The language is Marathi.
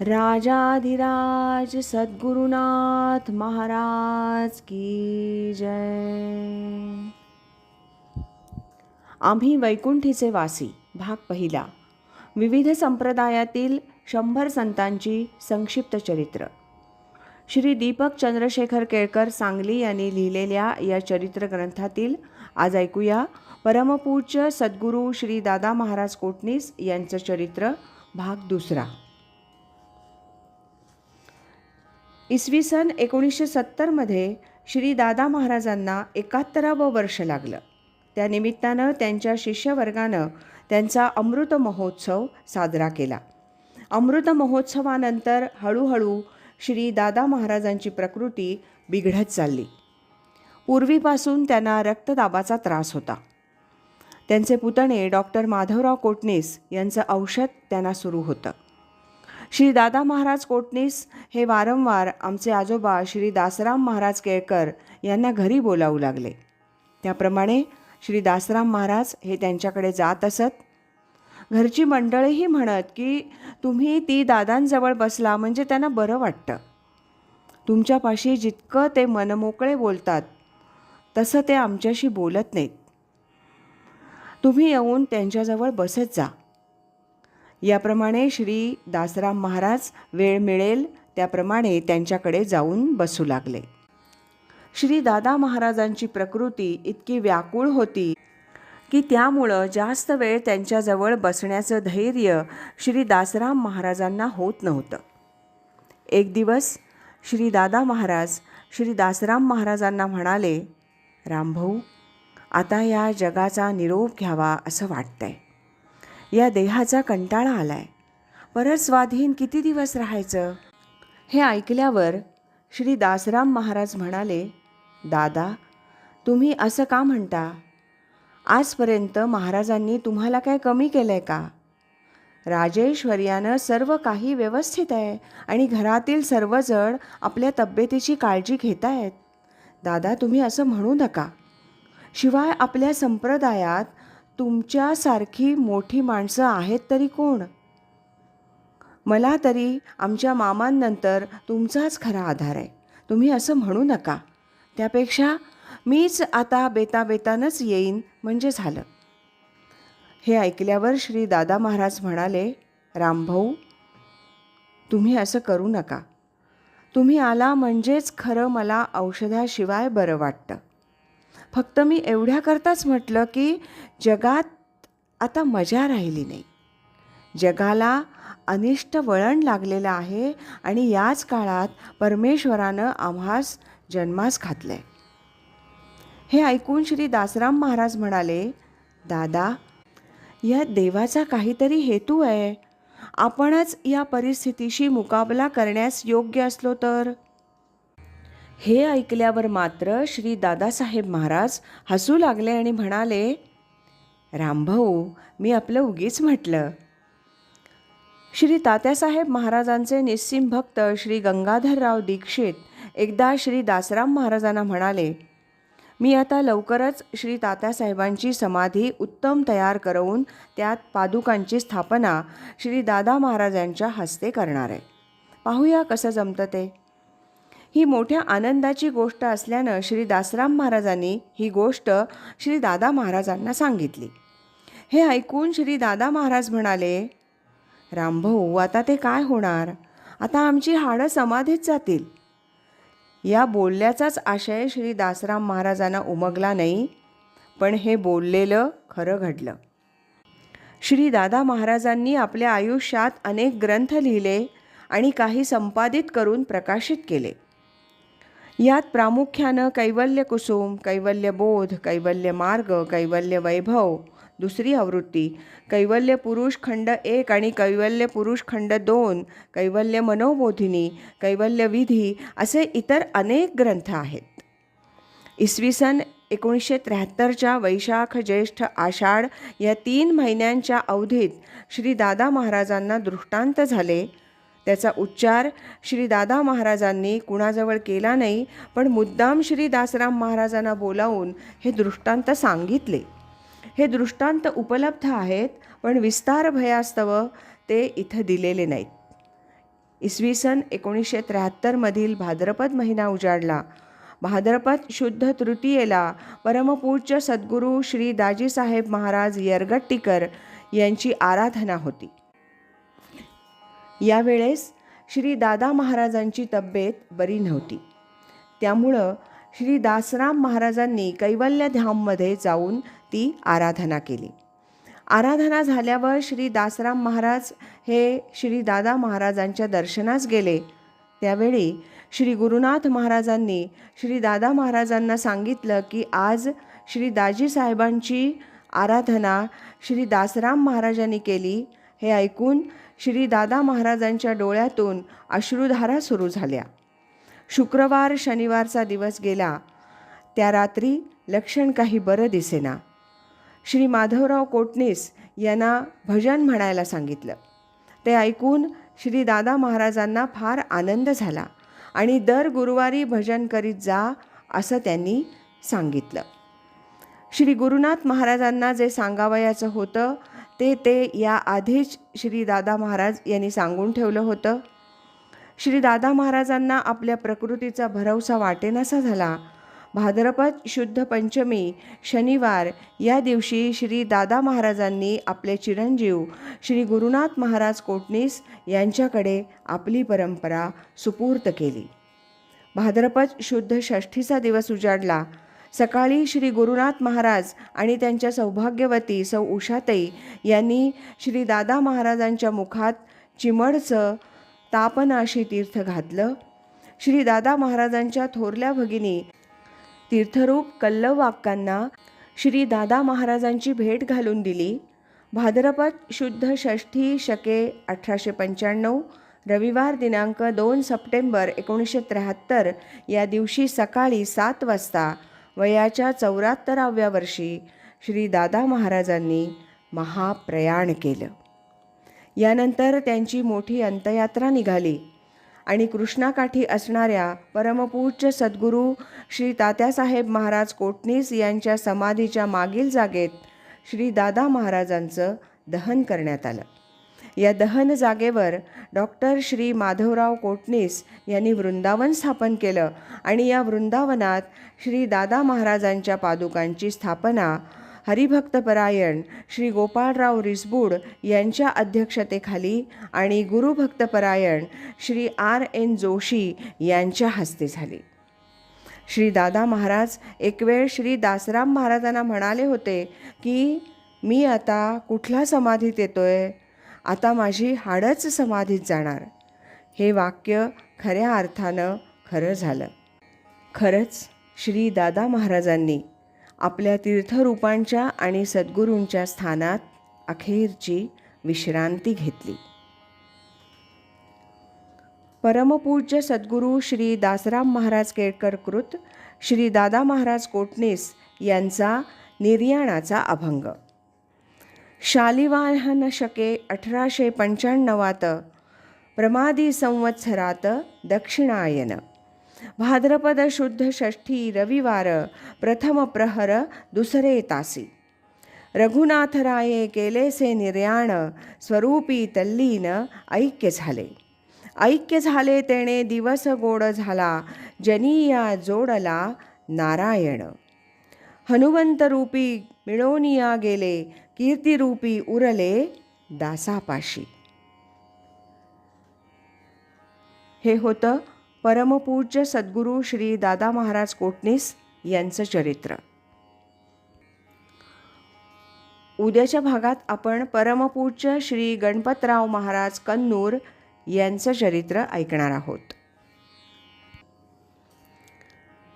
राजाधिराज सद्गुरुनाथ महाराज की जय. आम्ही वैकुंठीचे वासी भाग पहिला. विविध संप्रदायातील शंभर संतांची संक्षिप्त चरित्र. श्री दीपक चंद्रशेखर केळकर सांगली यांनी लिहिलेल्या या चरित्र ग्रंथातील आज ऐकूया परमपूज्य सद्गुरू श्री दादा महाराज कोटणीस यांचं चरित्र भाग दुसरा. इसवी सन एकोणीसशे सत्तरमध्ये श्री दादा महाराजांना एकाहत्तरावं वर्ष लागलं. त्यानिमित्तानं त्यांच्या शिष्यवर्गानं त्यांचा अमृत महोत्सव साजरा केला. अमृत महोत्सवानंतर हळूहळू श्री दादा महाराजांची प्रकृती बिघडत चालली. पूर्वीपासून त्यांना रक्तदाबाचा त्रास होता. त्यांचे पुतणे डॉक्टर माधवराव कोटणीस यांचं औषध त्यांना सुरू होतं. श्री दादा महाराज कोटणीस हे वारंवार आमचे आजोबा श्री दासराम महाराज केळकर यांना घरी बोलावू लागले. त्याप्रमाणे श्री दासराम महाराज हे त्यांच्याकडे जात असत. घरची मंडळीही म्हणत की तुम्ही ती दादांजवळ बसला म्हणजे त्यांना बरं वाटतं. तुमच्यापाशी जितकं ते मनमोकळे बोलतात तसं ते आमच्याशी बोलत नाहीत. तुम्ही येऊन त्यांच्याजवळ बसत जा. याप्रमाणे श्री दासराम महाराज वेळ मिळेल त्याप्रमाणे त्यांच्याकडे जाऊन बसू लागले. श्री दादा महाराजांची प्रकृती इतकी व्याकुळ होती की त्यामुळं जास्त वेळ त्यांच्याजवळ बसण्याचं धैर्य श्री दासराम महाराजांना होत नव्हतं. एक दिवस श्री दादा महाराज श्री दासराम महाराजांना म्हणाले रामभाऊ आता या जगाचा निरोप घ्यावा असं वाटतंय. या देहाचा कंटाळा आलाय. परत स्वाधीन किती दिवस राहायचं? हे ऐकल्यावर श्री दासराम महाराज म्हणाले दादा तुम्ही असं का म्हणता? आजपर्यंत महाराजांनी तुम्हाला काय कमी केलं आहे का? राजेश्वर्यानं सर्व काही व्यवस्थित आहे आणि घरातील सर्वजण आपल्या तब्येतीची काळजी घेत आहेत दादा तुम्ही असं म्हणू नका. शिवाय आपल्या संप्रदायात तुमच्यासारखी मोठी माणसं आहेत तरी कोण? मला तरी आमच्या मामांनंतर तुमचाच खरा आधार आहे. तुम्ही असं म्हणू नका. त्यापेक्षा मीच आता बेताबेतानंच येईन म्हणजे झालं. हे ऐकल्यावर श्री दादा महाराज म्हणाले रामभाऊ तुम्ही असं करू नका. तुम्ही आला म्हणजेच खरं मला औषधाशिवाय बरं वाटतं. फक्त मी एवढ्याकरताच म्हटलं की जगात आता मजा राहिली नाही. जगाला अनिष्ट वळण लागलेलं आहे आणि याच काळात परमेश्वरानं आम्हास जन्मास घातलं हे ऐकून श्री दासराम महाराज म्हणाले दादा या देवाचा काहीतरी हेतू आहे. आपणच या परिस्थितीशी मुकाबला करण्यास योग्य असलो तर हे ऐकल्यावर मात्र श्री दादासाहेब महाराज हसू लागले आणि म्हणाले रामभाऊ मी आपलं उगीच म्हटलं. श्री तात्यासाहेब महाराजांचे निस्सीम भक्त श्री गंगाधरराव दीक्षित एकदा श्री दासराम महाराजांना म्हणाले मी आता लवकरच श्री तात्यासाहेबांची समाधी उत्तम तयार करवून त्यात पादुकांची स्थापना श्री दादा महाराजांच्या हस्ते करणार आहे. पाहूया कसं जमतं ते. ही मोठ्या आनंदाची गोष्ट असल्यानं श्री दासराम महाराजांनी ही गोष्ट श्री दादा महाराजांना सांगितली. हे ऐकून श्री दादा महाराज म्हणाले रामभाऊ आता ते काय होणार? आता आमची हाडं समाधीत जातील. या बोलल्याचाच आशय श्री दासराम महाराजांना उमगला नाही पण हे बोललेलं खरं घडलं. श्री दादा महाराजांनी आपल्या आयुष्यात अनेक ग्रंथ लिहिले आणि काही संपादित करून प्रकाशित केले. यात प्रामुख्यानं कैवल्य कुसुम कैवल्य बोध कैवल्य मार्ग कैवल्य वैभव दुसरी आवृत्ती कैवल्य पुरुष खंड एक आणि कैवल्य पुरुष खंड दोन कैवल्य मनोबोधिनी कैवल्य विधी असे इतर अनेक ग्रंथ आहेत. इसवी सन एकोणीसशे त्र्याहत्तरच्या वैशाख ज्येष्ठ आषाढ या तीन महिन्यांच्या अवधीत श्री दादा महाराजांना दृष्टांत झाले. त्याचा उच्चार श्री दादा महाराजांनी कुणाजवळ केला नाही पण मुद्दाम श्री दासराम महाराजांना बोलावून हे दृष्टांत सांगितले. हे दृष्टांत उपलब्ध आहेत पण विस्तार भयास्तव ते इथं दिलेले नाहीत. इसवी सन एकोणीसशे त्र्याहत्तरमधील भाद्रपद महिना उजाडला. भाद्रपद शुद्ध तृतीयेला परमपूज्य सद्गुरू श्री दाजीसाहेब महाराज यरगट्टीकर यांची आराधना होती. यावेळेस श्री दादा महाराजांची तब्येत बरी नव्हती. त्यामुळं श्री दासराम महाराजांनी कैवल्यधाममध्ये जाऊन ती आराधना केली. आराधना झाल्यावर श्री दासराम महाराज हे श्री दादा महाराजांच्या दर्शनास गेले. त्यावेळी श्री गुरुनाथ महाराजांनी श्री दादा महाराजांना सांगितलं की आज श्री दाजी साहेबांची आराधना श्री दासराम महाराजांनी केली. हे ऐकून श्री दादा महाराजांच्या डोळ्यातून अश्रुधारा सुरू झाल्या. शुक्रवार शनिवारचा दिवस गेला. त्या रात्री लक्षण काही बरं दिसेना. श्री माधवराव कोटणीस यांना भजन म्हणायला सांगितलं. ते ऐकून श्री दादा महाराजांना फार आनंद झाला आणि दर गुरुवारी भजन करीत जा असं त्यांनी सांगितलं. श्री गुरुनाथ महाराजांना जे सांगावयाचं होतं ते ते या आधीच श्री दादा महाराज यांनी सांगून ठेवलं होतं. श्री दादा महाराजांना आपल्या प्रकृतीचा भरवसा वाटेनासा झाला. भाद्रपद शुद्ध पंचमी शनिवार या दिवशी श्री दादा महाराजांनी आपले चिरंजीव श्री गुरुनाथ महाराज कोटणीस यांच्याकडे आपली परंपरा सुपूर्त केली. भाद्रपद शुद्ध षष्ठीचा दिवस उजाडला. सकाळी श्री गुरुनाथ महाराज आणि त्यांच्या सौभाग्यवती सौ उषाताई यांनी श्री दादा महाराजांच्या मुखात चिमडचं तापनाशी तीर्थ घातलं. श्री दादा महाराजांच्या थोरल्या भगिनी तीर्थरूप कल्लवाक्कांना श्री दादा महाराजांची भेट घालून दिली. भाद्रपद शुद्ध षष्ठी शके अठराशे पंच्याण्णव रविवार दिनांक दोन सप्टेंबर एकोणीसशे त्र्याहत्तर या दिवशी सकाळी सात वाजता वयाच्या चौऱ्याहत्तराव्या वर्षी श्री दादा महाराजांनी महाप्रयाण केलं. यानंतर त्यांची मोठी अंतयात्रा निघाली आणि कृष्णाकाठी असणाऱ्या परमपूज्य सद्गुरू श्री तात्यासाहेब महाराज कोटणीस यांच्या समाधीच्या मागील जागेत श्री दादा महाराजांचं दहन करण्यात आलं. या दहन जागेवर डॉक्टर श्री माधवराव कोटणीस यांनी वृंदावन स्थापन केलं आणि या वृंदावनात श्री दादा महाराजांच्या पादुकांची स्थापना हरिभक्तपरायण श्री गोपाळराव रिसबूड यांच्या अध्यक्षतेखाली आणि गुरुभक्तपरायण श्री आर एन जोशी यांच्या हस्ते झाली. श्री दादा महाराज एक वेळ श्री दासराम महाराजांना म्हणाले होते की मी आता कुठला समाधीत येतोय? आता माझी हाडच समाधीत जाणार. हे वाक्य खऱ्या अर्थानं खरं झालं. खरंच श्री दादा महाराजांनी आपल्या तीर्थरूपांच्या आणि सद्गुरूंच्या स्थानात अखेरची विश्रांती घेतली. परमपूज्य सद्गुरू श्री दासराम महाराज केळकर कृत श्री दादा महाराज कोटणीस यांचा निर्याणाचा अभंग. शालिवाहन शके अठराशे पंच्याण्णवात प्रमादी संवत्सरात दक्षिणायन. भाद्रपद शुद्ध षष्ठी रविवार प्रथम प्रहर दुसरे तासी. रघुनाथराये केलेसे निर्याण स्वरूपी तल्लीन ऐक्य झाले. ऐक्य झाले तेणे दिवस गोड झाला जनीया जोडला नारायण. हनुवंतरूपी मिळोनिया गेले कीर्तिरूपी उरले दासापाशी हे होतं परमपूज्य सद्गुरू श्री दादा महाराज कोटणीस यांचं चरित्र उद्याच्या भागात आपण परमपूज्य श्री गणपतराव महाराज कन्नूर यांचं चरित्र ऐकणार आहोत.